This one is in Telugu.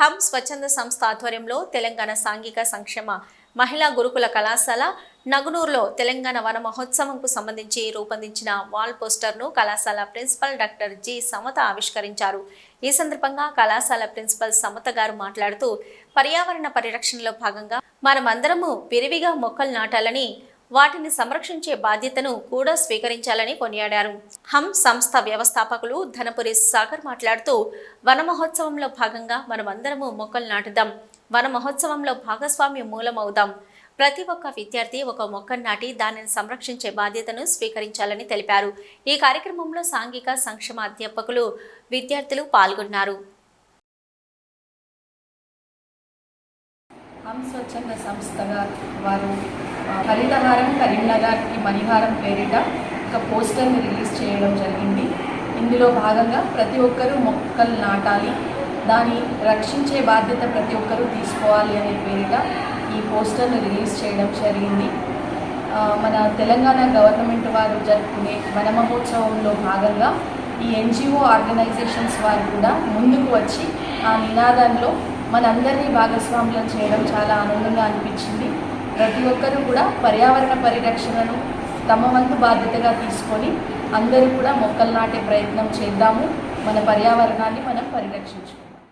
హమ్ స్వచ్ఛంద సంస్థ ఆధ్వర్యంలో తెలంగాణ సాంఘిక సంక్షేమ మహిళా గురుకుల కళాశాల నగునూరులో తెలంగాణ వన మహోత్సవంకు సంబంధించి రూపొందించిన వాల్ పోస్టర్ను కళాశాల ప్రిన్సిపల్ డాక్టర్ జి సమత ఆవిష్కరించారు. ఈ సందర్భంగా కళాశాల ప్రిన్సిపల్ సమత గారు మాట్లాడుతూ పర్యావరణ పరిరక్షణలో భాగంగా మనమందరము విరివిగా మొక్కలు నాటాలని వాటిని సంరక్షించే బాధ్యతను కూడా స్వీకరించాలని కొనియాడారు. హమ్ సంస్థ వ్యవస్థాపకులు ధనపురి సాగర్ మాట్లాడుతూ వన మహోత్సవంలో భాగంగా మనమందరము మొక్కలు నాటుదాం. వన మహోత్సవంలో భాగస్వామ్య మూలమవుదాం. ప్రతి ఒక్క విద్యార్థి ఒక మొక్కను నాటి దానిని సంరక్షించే బాధ్యతను స్వీకరించాలని తెలిపారు. ఈ కార్యక్రమంలో సాంఘిక సంక్షేమ అధ్యాపకులు విద్యార్థులు పాల్గొన్నారు. స్వచ్ఛంద సంస్థగా వారు ఫలితహారం హరితహారం కరీంనగర్కి మణిహారం పేరిట ఒక పోస్టర్ని రిలీజ్ చేయడం జరిగింది. ఇందులో భాగంగా ప్రతి ఒక్కరూ మొక్కలు నాటాలి దాన్ని రక్షించే బాధ్యత ప్రతి ఒక్కరూ తీసుకోవాలి అనే పేరిట ఈ పోస్టర్ని రిలీజ్ చేయడం జరిగింది. మన తెలంగాణ గవర్నమెంట్ వారు జరుపుకునే వనమహోత్సవంలో భాగంగా ఈ ఎన్జిఓ ఆర్గనైజేషన్స్ వారు కూడా ముందుకు వచ్చి ఆ నినాదంలో మనందరినీ భాగస్వాములను చేయడం చాలా ఆనందంగా అనిపించింది. ప్రతి ఒక్కరూ కూడా పర్యావరణ పరిరక్షణను తమ వంతు బాధ్యతగా తీసుకొని అందరూ కూడా మొక్కలు నాటే ప్రయత్నం చేద్దాము. మన పర్యావరణాన్ని మనం పరిరక్షించుకుందాం.